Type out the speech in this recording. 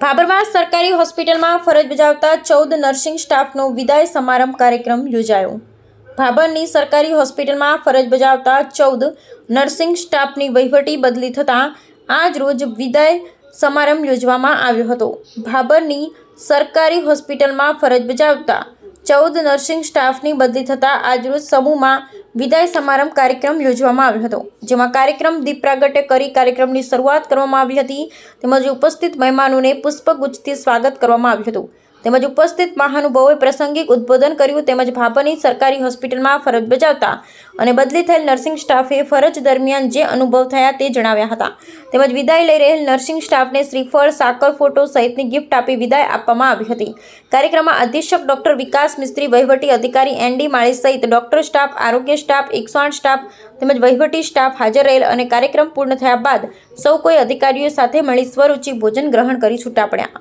ભાબરવા સરકારી હોસ્પિટલમાં ફરજ બજાવતા ચૌદ નર્સિંગ સ્ટાફનો વિદાય સમારંભ કાર્યક્રમ યોજાયો. ભાભરની સરકારી હોસ્પિટલમાં ફરજ બજાવતા ચૌદ નર્સિંગ સ્ટાફની વહીવટી બદલી થતાં આજ રોજ વિદાય સમારંભ યોજવામાં આવ્યો હતો. ભાભરની સરકારી હોસ્પિટલમાં ફરજ બજાવતા ચૌદ નર્સિંગ સ્ટાફની બદલી થતાં આજરોજ સમૂહમાં વિદાય સમારંભ કાર્યક્રમ યોજવામાં આવ્યો હતો, જેમાં કાર્યક્રમ દીપ પ્રાગટ્ય કરી કાર્યક્રમની શરૂઆત કરવામાં આવી હતી. તેમજ ઉપસ્થિત મહેમાનોને પુષ્પગુચ્છથી સ્વાગત કરવામાં આવ્યું હતું. તેમજ ઉપસ્થિત મહાનુભાવોએ પ્રાસંગિક ઉદ્બોધન કર્યું તેમજ ભાભરની સરકારી હોસ્પિટલમાં ફરજ બજાવતા અને બદલી થયેલ નર્સિંગ સ્ટાફે ફરજ દરમિયાન જે અનુભવ થયા તે જણાવ્યા હતા. તેમજ વિદાય લઈ રહેલ નર્સિંગ સ્ટાફને શ્રીફળ, સાકર ફોટો સહિતની ગિફ્ટ આપી વિદાય આપવામાં આવી હતી. કાર્યક્રમમાં અધિક્ષક ડોક્ટર વિકાસ મિસ્ત્રી, વહીવટી અધિકારી એન માળી સહિત ડોક્ટર સ્ટાફ, આરોગ્ય સ્ટાફ એકસોઆઠ સ્ટાફ તેમજ વહીવટી સ્ટાફ હાજર રહેલ અને કાર્યક્રમ પૂર્ણ થયા બાદ સૌ કોઈ અધિકારીઓ સાથે મળી સ્વરૂચિ ભોજન ગ્રહણ કરી છૂટા પડ્યા.